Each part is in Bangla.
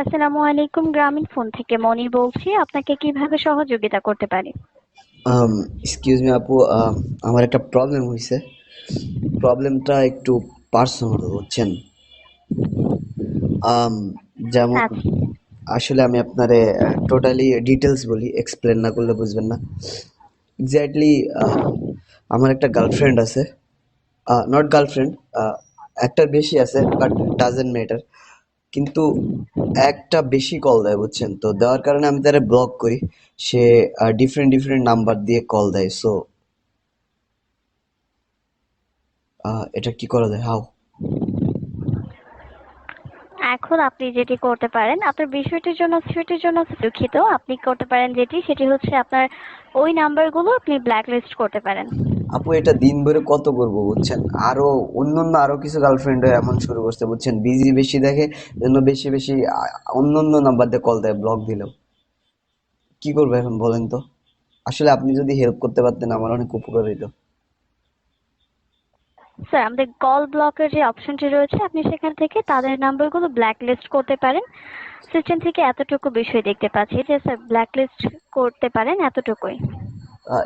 আসসালামু আলাইকুম গ্রামীণ ফোন থেকে মনি বলছি। আপনাকে কীভাবে সহযোগিতা করতে পারি? এক্সকিউজ মি আপু আমার একটা প্রবলেম হয়েছে প্রবলেমটা একটু পার্সোনাল বুঝছেন? যেমন আচ্ছা। আসলে আমি আপনারে টোটালি ডিটেলস বলি এক্সপ্লেন না করলে বুঝবেন না। এক্স্যাক্টলি আমার একটা গার্লফ্রেন্ড আছে। নট গার্লফ্রেন্ড একটার বেশি আছে বাট ডাজেন্ট ম্যাটার কিন্তু একটা বেশি কল দেয়, বুঝছেন? তো দেওয়ার কারণে আমি তারা ব্লক করি। সে ডিফারেন্ট ডিফারেন্ট নাম্বার দিয়ে কল দেয়। সো এটা কি করা যায়? হাউ এখন আপনি যেটি করতে পারেন, আপনার বিষয়টির জন্য সেটির জন্য দুঃখিত। আপনি করতে পারেন যেটি, সেটি হচ্ছে আপনার ওই নাম্বারগুলো আপনি ব্ল্যাক লিস্ট করতে পারেন। আপু, এটা দিন ভরে কত করব, বুঝছেন? আরও অন্য অন্য আরও কিছু গার্লফ্রেন্ড এমন শুরু করছে, বুঝছেন? বিজি বেশি দেখে জন্য বেশি বেশি অন্য অন্য নাম্বার দিয়ে কল দেয় ব্লক দিলেও। কি করব এখন, বলেন তো? আসলে আপনি যদি হেল্প করতে পারতেন, আমার অনেক উপকার হইতো। স্যার আমাদের কল ব্লকের যে অপশনটি রয়েছে, আপনি সেখান থেকে তাদের নাম্বারগুলো ব্ল্যাক লিস্ট করতে পারেন। সিস্টেম থেকে এতটুকু বিষয় দেখতে পাচ্ছি যে স্যার ব্ল্যাক লিস্ট করতে পারেন এতটুকুই।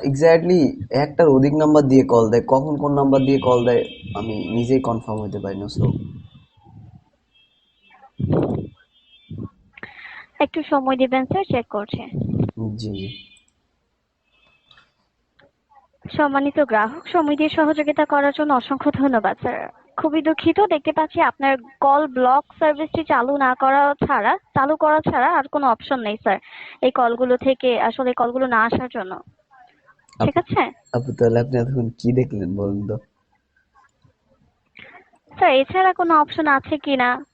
এক্স্যাক্টলি একটার অধিক নাম্বার দিয়ে কল দেয়। কখন কোন নাম্বার দিয়ে কল দেয় আমি নিজেই কনফার্ম হতে পারি না সো একটু সময় দিবেন স্যার চেক করছে। জি জি। সম্মানিত গ্রাহক সময় দিয়ে সহযোগিতা করার জন্য অসংখ্য ধন্যবাদ স্যার খুবই দুঃখিত দেখতে পাচ্ছি আপনার কল ব্লক সার্ভিসটি চালু না করা ছাড়া চালু করা ছাড়া আর কোনো অপশন নেই স্যার এই কলগুলো থেকে আসলে কলগুলো না আসার জন্য। ঠিক আছে? আপু তাহলে আপনি এতক্ষণ কি দেখলেন বলুন তো? স্যার এছাড়া কোনো অপশন আছে কিনা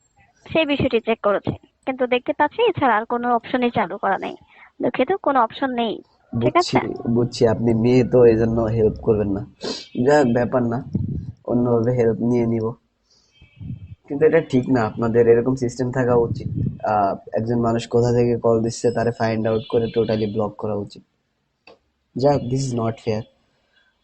সেই বিষয়টি চেক করেছে। কিন্তু দেখতে পাচ্ছি এছাড়া আর কোনো অপশনই চালু করা নেই। দুঃখিত কোনো অপশন নেই। ঠিক বুঝছি আছে? বুঝছি আপনি মেয়ে তো এই জন্য হেল্প করবেন না। যাই হোক ব্যাপার না। অন্যভাবে হেল্প নিয়ে নিব। কিন্তু এটা ঠিক না। আপনাদের এরকম সিস্টেম থাকা উচিত। আহ, একজন মানুষ কোথা থেকে কল দিচ্ছে তারে ফাইন্ড আউট করে টোটালি ব্লক করা উচিত। যাই হোক this is not fair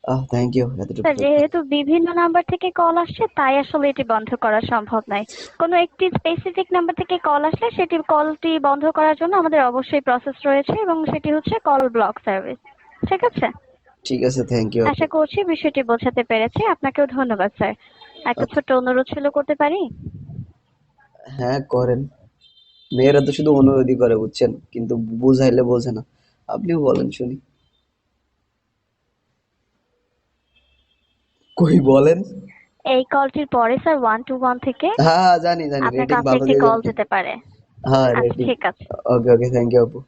ah thank you sir যেহেতু বিভিন্ন নাম্বার থেকে কল আসছে তাই আসলে এটি বন্ধ করা সম্ভব নয়। কোনো একটি স্পেসিফিক নাম্বার থেকে কল আসলে সেটি কলটি বন্ধ করার জন্য আমাদের অবশ্যই প্রসেস রয়েছে এবং সেটি হচ্ছে কল ব্লক সার্ভিস ঠিক আছে? ঠিক আছে থ্যাংক ইউ আশা করছি বিষয়টি বোঝাতে পেরেছি। আপনাকেও ধন্যবাদ স্যার। একটা ছোট্ট অনুরোধ ছিল করতে পারি? হ্যাঁ করেন। মেয়েরা তো শুধু অনুরোধই করে বুঝছেন? কিন্তু বুঝাইলে বোঝে না। আপনিও বলেন শুনি। কই বলেন? এই কলটির পরে স্যার ওয়ান টু ওয়ান থেকে হ্যাঁ জানি জানি আপনার রেটিং কাছে ভালো একটি কল যেতে পারে। হ্যাঁ আচ্ছা রেটিং ঠিক আছে। ওকে ওকে থ্যাংক ইউ আপু।